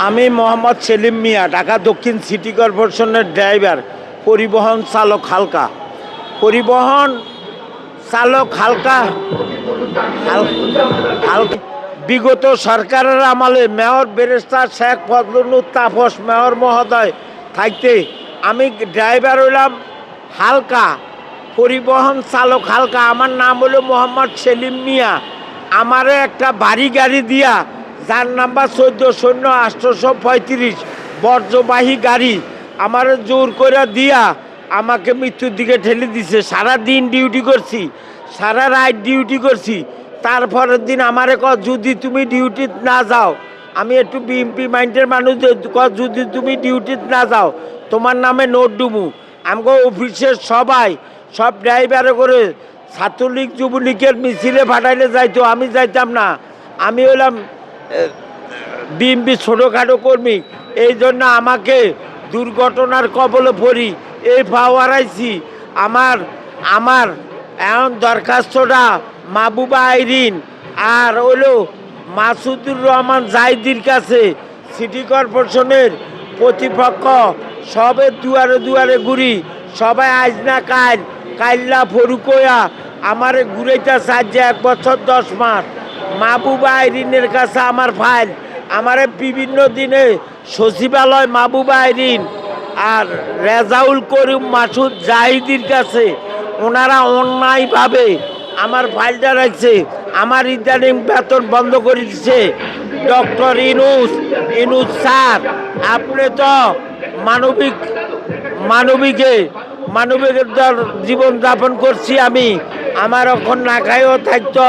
আমি মোহাম্মদ সেলিম মিয়া, ঢাকা দক্ষিণ সিটি কর্পোরেশনের ড্রাইভার, পরিবহন চালক হালকা। পরিবহন চালক হালকা, হাল- হাল- বিগত সরকারের আমলে মেয়র বেরেস্তার শেখ ফজলুল তাপস, মেয়র মহোদয় থাকতে আমি ড্রাইভার হইলাম হালকা, পরিবহন চালক হালকা। আমার নাম হলো মোহাম্মদ সেলিম মিয়া। আমারে একটা বাড়ি গাড়ি দিয়া যার নাম্বার চোদ্দ শূন্য আটশোশো পঁয়ত্রিশ, বর্জ্যবাহী গাড়ি। আমার জোর করে দিয়া আমাকে মৃত্যুর দিকে ঠেলে দিছে। সারা দিন ডিউটি করছি, সারা রাত ডিউটি করছি। তারপরের দিন আমারে ক যদি তুমি ডিউটি না যাও, আমি একটু বিএমপি মাইন্ডের মানুষ ক যদি তুমি ডিউটি না যাও, তোমার নামে নোট ডুবু আমাকে অফিসের সবাই সব ড্রাইভারে করে ছাত্রলীগ, যুবলীগের মিছিলে ফাটাইলে যাইতো, আমি যাইতাম না। আমি হলাম বিএমপি ছোটোখাটো কর্মী, এই জন্য আমাকে দুর্ঘটনার কবলে পড়ি এই পাওয়ারাইছি আমার আমার এমন দরখাস্তটা মাহবুবা আইরিন আর হলো মাসুদুর রহমান জাইদির কাছে সিটি কর্পোরেশনের প্রতিপক্ষ। সবে দুয়ারে দুয়ারে ঘুরি, সবাই আজ না কাল কাইল্লা ফরুকয়া আমারে ঘুরাইতে সাহায্যে এক বছর দশ মাস। মাহবুবা আইরিনের কাছে আমার ফাইল আমারে বিভিন্ন দিনে সচিবালয় মাহবুবা আইরিন আর রেজাউল করিম মাসুদ জাহিদির কাছে ওনারা অন্যায়ভাবে আমার ফাইলটা রাখছে, আমার ইদানিং বেতন বন্ধ করে দিচ্ছে ডক্টর ইনুস ইনুস স্যার, আপনি তো মানবিক, মানবিকে, মানবিকের জীবন যাপন করছি আমি। আমার এখন না খাইও থাকতো